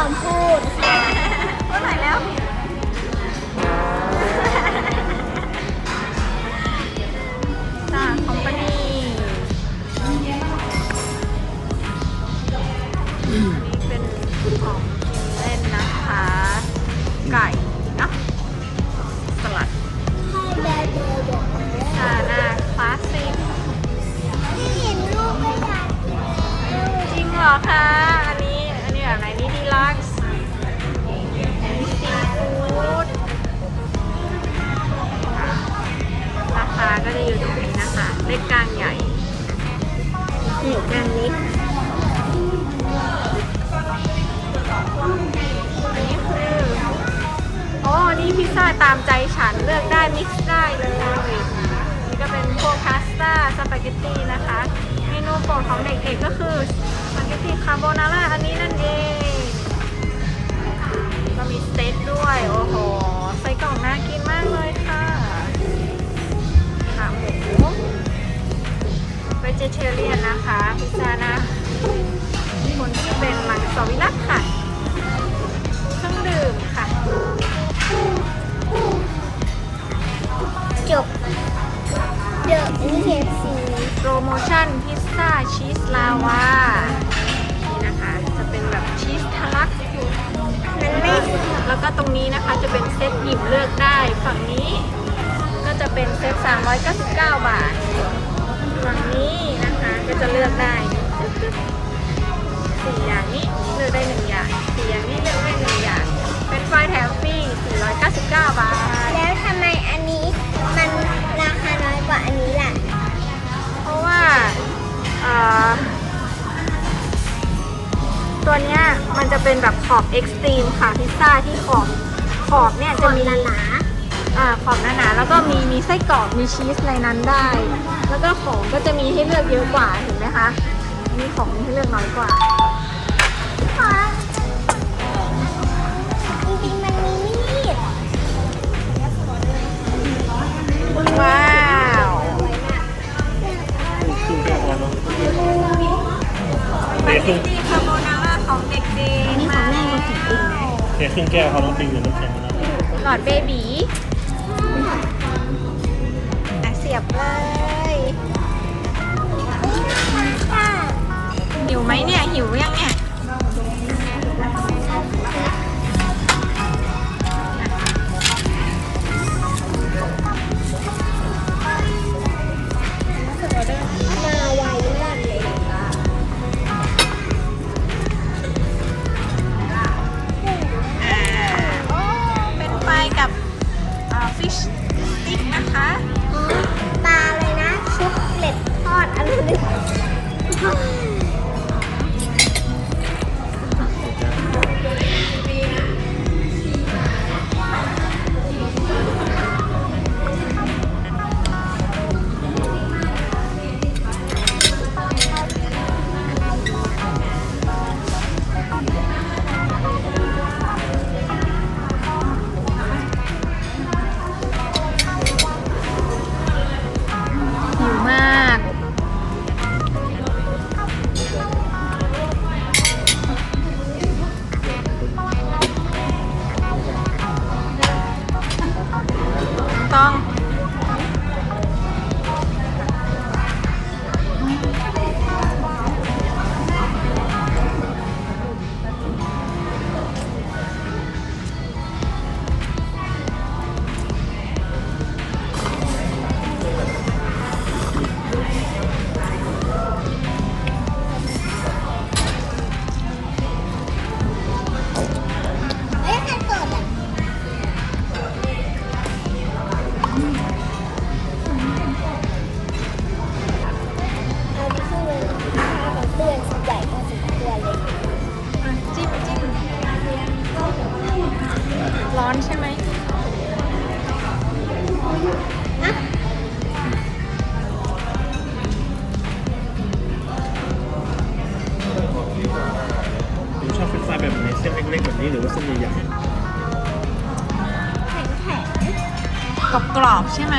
ยอมพูด เล็กกลางใหญ่หนึ่งอันเล็กอันนี้คือโอ้นี่พิซซ่าตามใจฉันเลือกได้มิกซ์ได้เลยนี่ก็เป็นพวกพาสต้าสปาเกตตีนะคะ เมนูโปรดของเด็กๆก็คือสปาเกตตีคาโบนาร่าอันนี้ เวจเทเรียนนะคะพิซซ่าหนะคนที่เป็นมังสวิรัตค่ะเครื่องดื่มค่ะ จบเดอะนี่เคฟซีโปรโมชั่นพิซซ่าชีสลาวานี่นะคะ จะเป็นแบบชีสทะลักมันไม่แล้วก็ตรงนี้นะคะจะเป็นเซตหยิบเลือกได้ ฝั่งนี้ก็จะเป็นเซต399 บาท ตัวเนี้ยมันจะเป็นแบบขอบเอ็กซ์ตรีมค่ะพิซซ่าที่ขอบขอบเนี่ยจะมีหนาอ่าขอบหนาๆแล้วก็มีมีไส้กรอกมีชีสในนั้นได้ แล้วก็ของก็จะมีให้เลือกเยอะกว่าเห็นไหมคะมีของมีให้เลือกน้อยกว่า งแก้วพอต้องปิงอยู่น้ำแข็งนะหลอดเบบีอะเสียบเลยหิวไหมเนี่ย หิวยังเนี่ย ผมชอบเฟรนช์ฟรายแบบไหนเส้นเล็กๆแบบนี้หรือว่าเส้นใหญ่ใครกรอบๆใช่ไหม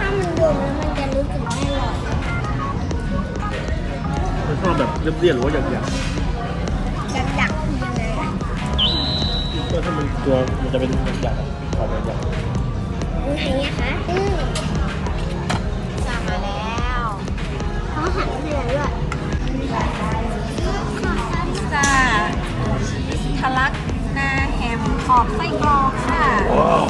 ถ้ามันโดนแล้วมันจะรู้สึกไม่อร่อยไม่ชอบแบบเรียบๆหรือว่าหยาบดักดักๆคือยังไงอะๆก็ถ้ามันตัวมันจะเป็นหยาบๆขอบหยาบยังไงอะคะอืมสั่งมาแล้วเขาหันให้เราด้วย ขอบไส้กรอกค่ะ ว้าว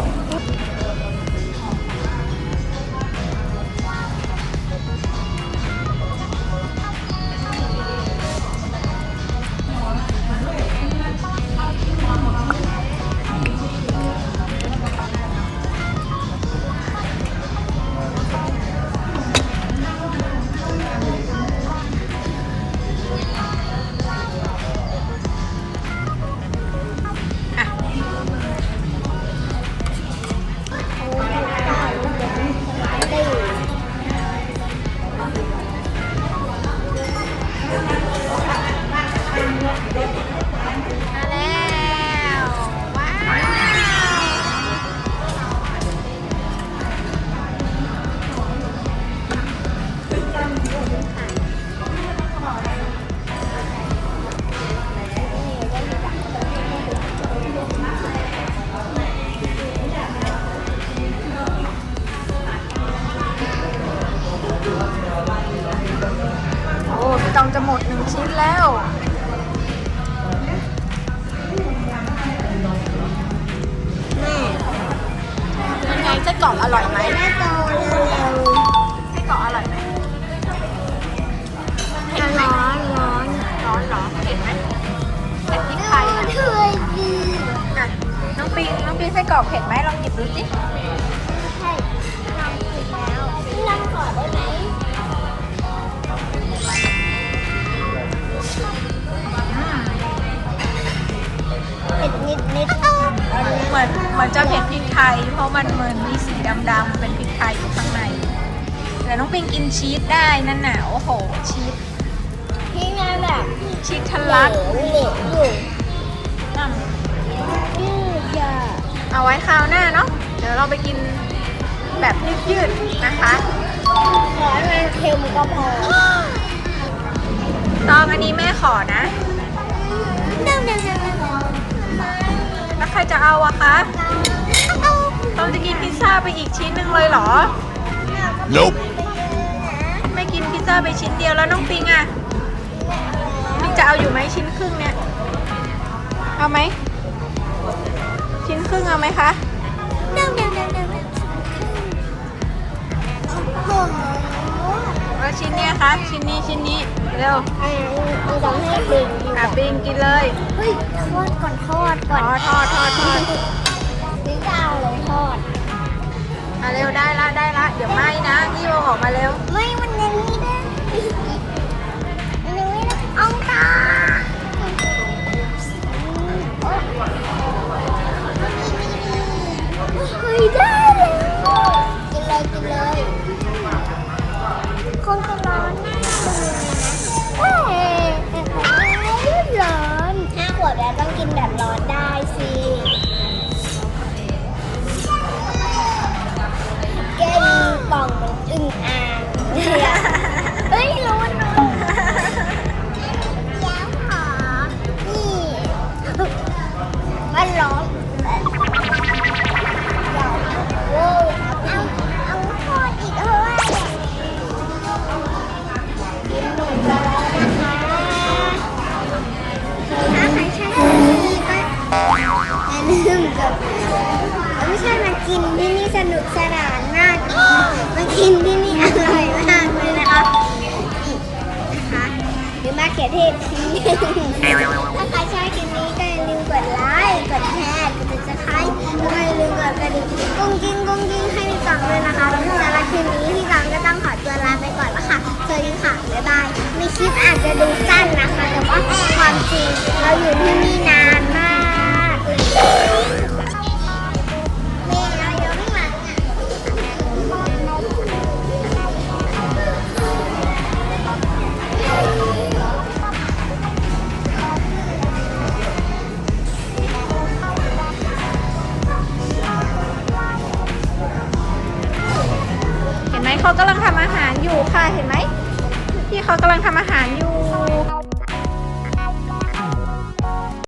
ปิงน้องปิงไส้กรอกเผ็ดไหมลองหยิบดูสิใช่ทำผิดแล้วนั่งก่อนได้ไหมอืมเผ็ดนิดนิดเหมือนเหมือนจะเผ็ดพริกไทย เพราะมันเหมือนมีสีดำๆเป็นพริกไทยอยู่ข้างในแต่น้องปิงกินชีสได้นั่นน่ะโอ้โหชีสที่งานแบบชีสทะเหลลักวเหลวอยู่ เอาไว้คราวหน้าเนาะเดี๋ยวเราไปกินแบบยืดๆนะคะขอให้มันเค็มก็พอตองอันนี้แม่ขอนะเดิมเดิมเดิมเดิมแล้วใครจะเอาอะคะตองจะกินพิซซ่าไปอีกชิ้นหนึ่งเลยเหรอ Nope ไม่กินพิซซ่าไปชิ้นเดียวแล้วน้องปิงอะปิงจะเอาอยู่ไหมชิ้นครึ่งเนี่ย เอาไหม ชิ้นครึ่งเอาไหมคะเดิมเดิมเดิมเดิมโอ้โหแล้วชิ้นเนี้ยคะ ชิ้นนี้ชิ้นนี้เร็วอันนี้ต้องให้ปิงดีกอะว่าปิงกินเลยเฮ้ยทอดก่อนทอดก่อ๋ออนทอดทอดทอดปิงจะเอาเลยทอดอะเร็วได้ละได้ละเดี๋ยวไหม้นะนี่เอาออกมาเร็วไม่มันยังไม่ได้มันยังไม่ได้เอาตา เลืมกับไม่ใช่มากินที่นี่สนุกสนานมากมากินที่นี่อร่อยมากเลยนะคะนี่นะคะหรือมาเขือเทศทีถ้าใครชอบคลิปนี้ก็อย่าลืมกดไลค์กดแชร์กดติดตามแล้วก็อย่าลืมกดกระดิ่งกุ้งกิ้งกุ้งกิ้งให้พี่ตังด้วยนะคะสำหรับคลิปนี้พี่ตังก็ต้องขอตัวลาไปก่อนแล้วค่ะสวัสดีค่ะบ๊ายบายมีคลิปอาจจะดูสั้นนะคะแต่ว่าความจริงเราอยู่ที่นี่นา